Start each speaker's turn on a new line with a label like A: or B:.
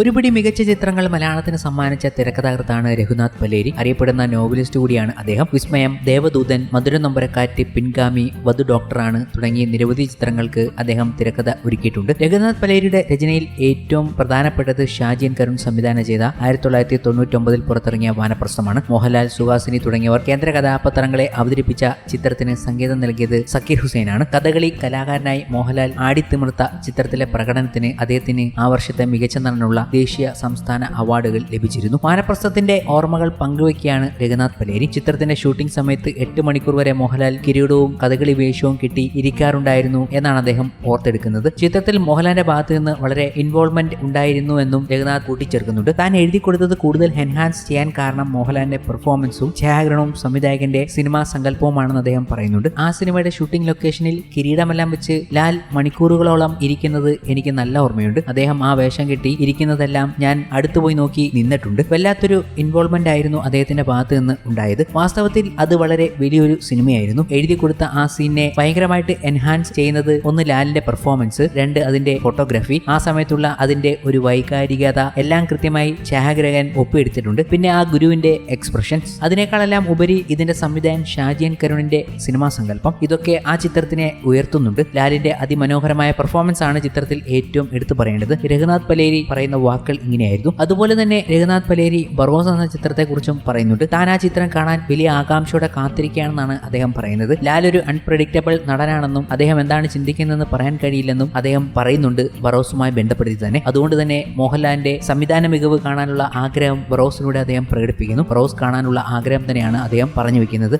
A: ഒരുപിടി മികച്ച ചിത്രങ്ങൾ മലയാളത്തിന് സമ്മാനിച്ച തിരക്കഥാകൃത്താണ് രഘുനാഥ് പലേരി. അറിയപ്പെടുന്ന നോവലിസ്റ്റ് കൂടിയാണ് അദ്ദേഹം. വിസ്മയം ദേവദൂതൻ മധുര നൊമ്പരക്കാറ്റ് പിൻഗാമി വധു ഡോക്ടറാണ് തുടങ്ങിയ നിരവധി ചിത്രങ്ങൾക്ക് അദ്ദേഹം തിരക്കഥ ഒരുക്കിയിട്ടുണ്ട്. രഘുനാഥ് പലേരിയുടെ രചനയിൽ ഏറ്റവും പ്രധാനപ്പെട്ടത് ഷാജിൻ കരുൺ സംവിധാനം ചെയ്ത ആയിരത്തി തൊള്ളായിരത്തി തൊണ്ണൂറ്റൊമ്പതിൽ പുറത്തിറങ്ങിയ വാനപ്രസ്ഥമാണ്. മോഹൻലാൽ സുഹാസിനി തുടങ്ങിയവർ കേന്ദ്ര കഥാപാത്രങ്ങളെ അവതരിപ്പിച്ച ചിത്രത്തിന് സംഗീതം നൽകിയത് സക്കീർ ഹുസൈനാണ്. കഥകളി കലാകാരനായി മോഹൻലാൽ ആടിത്തിമിർത്ത ചിത്രത്തിലെ പ്രകടനത്തിന് അദ്ദേഹത്തിന് ആ വർഷത്തെ മികച്ച നടനുള്ള ദേശീയ സംസ്ഥാന അവാർഡുകൾ ലഭിച്ചിരുന്നു. മാനപ്രസ്ഥത്തിന്റെ ഓർമ്മകൾ പങ്കുവയ്ക്കുകയാണ് രഘുനാഥ് പലേരി. ചിത്രത്തിന്റെ ഷൂട്ടിംഗ് സമയത്ത് എട്ട് മണിക്കൂർ വരെ മോഹൻലാൽ കിരീടവും കഥകളി വേഷവും കിട്ടി ഇരിക്കാറുണ്ടായിരുന്നു എന്നാണ് അദ്ദേഹം ഓർത്തെടുക്കുന്നത്. ചിത്രത്തിൽ മോഹൻലാലിന്റെ ഭാഗത്ത് നിന്ന് വളരെ ഇൻവോൾവ്മെന്റ് ഉണ്ടായിരുന്നു എന്നും രഘുനാഥ് കൂട്ടിച്ചേർക്കുന്നുണ്ട്. താൻ എഴുതി കൊടുത്തത് കൂടുതൽ എൻഹാൻസ് ചെയ്യാൻ കാരണം മോഹൻലാലിന്റെ പെർഫോമൻസും ഛായാഗ്രഹണവും സംവിധായകന്റെ സിനിമാ സങ്കല്പവുമാണെന്ന് അദ്ദേഹം പറയുന്നുണ്ട്. ആ സിനിമയുടെ ഷൂട്ടിംഗ് ലൊക്കേഷനിൽ കിരീടമെല്ലാം വെച്ച് ലാൽ മണിക്കൂറുകളോളം ഇരിക്കുന്നത് എനിക്ക് നല്ല ഓർമ്മയുണ്ട്. അദ്ദേഹം ആ വേഷം കെട്ടി ഇരിക്കുന്നതെല്ലാം ഞാൻ അടുത്തുപോയി നോക്കി നിന്നിട്ടുണ്ട്. വല്ലാത്തൊരു ഇൻവോൾവ്മെന്റ് ആയിരുന്നു അദ്ദേഹത്തിന്റെ ഭാഗത്ത് നിന്ന് ഉണ്ടായത്. വാസ്തവത്തിൽ അത് വളരെ വലിയൊരു സിനിമയായിരുന്നു. എഴുതി കൊടുത്ത ആ സീനെ ഭയങ്കരമായിട്ട് എൻഹാൻസ് ചെയ്യുന്നത് ഒന്ന് ലാലിന്റെ പെർഫോമൻസ് രണ്ട് അതിന്റെ ഫോട്ടോഗ്രാഫി ആ സമയത്തുള്ള അതിന്റെ ഒരു വൈകാരികത എല്ലാം കൃത്യമായി ഛായാഗ്രഹൻ ഒപ്പിയെടുത്തിട്ടുണ്ട്. പിന്നെ ആ ഗുരുവിന്റെ എക്സ്പ്രഷൻസ് അതിനേക്കാളെല്ലാം ഉപരി ഇതിന്റെ സംവിധായകൻ ഷാജിയൻ കരുണിന്റെ സിനിമാ സങ്കല്പം. ഇതൊക്കെ ആ ചിത്രത്തിനെ ഉയർത്തുന്നുണ്ട്. ലാലിന്റെ അതിമനോഹരമായ പെർഫോമൻസ് ആണ് ചിത്രത്തിൽ ഏറ്റവും എടുത്തു പറയേണ്ടത്. രഘുനാഥ് പലേരി പറയുന്ന വാക്കുകൾ ഇങ്ങനെയായിരുന്നു. അതുപോലെ തന്നെ രഘുനാഥ് പലേരി ബറോസ് എന്ന ചിത്രത്തെക്കുറിച്ചും പറയുന്നുണ്ട്. താൻ ആ ചിത്രം കാണാൻ വലിയ ആകാംക്ഷയോടെ കാത്തിരിക്കുകയാണെന്നാണ് അദ്ദേഹം പറയുന്നത്. ലാൽ ഒരു അൺപ്രഡിക്റ്റബിൾ നടനാണെന്നും അദ്ദേഹം എന്താണ് ചിന്തിക്കുന്നതെന്ന് പറയാൻ കഴിയില്ലെന്നും അദ്ദേഹം പറയുന്നുണ്ട് ബറോസുമായി ബന്ധപ്പെടുത്തി തന്നെ. അതുകൊണ്ട് തന്നെ മോഹൻലാലിന്റെ സംവിധാന മികവ് കാണാനുള്ള ആഗ്രഹം ബറോസിലൂടെ അദ്ദേഹം പ്രകടിപ്പിക്കുന്നു. ബറോസ് കാണാനുള്ള ആഗ്രഹം തന്നെയാണ് അദ്ദേഹം പറഞ്ഞു വെക്കുന്നത്.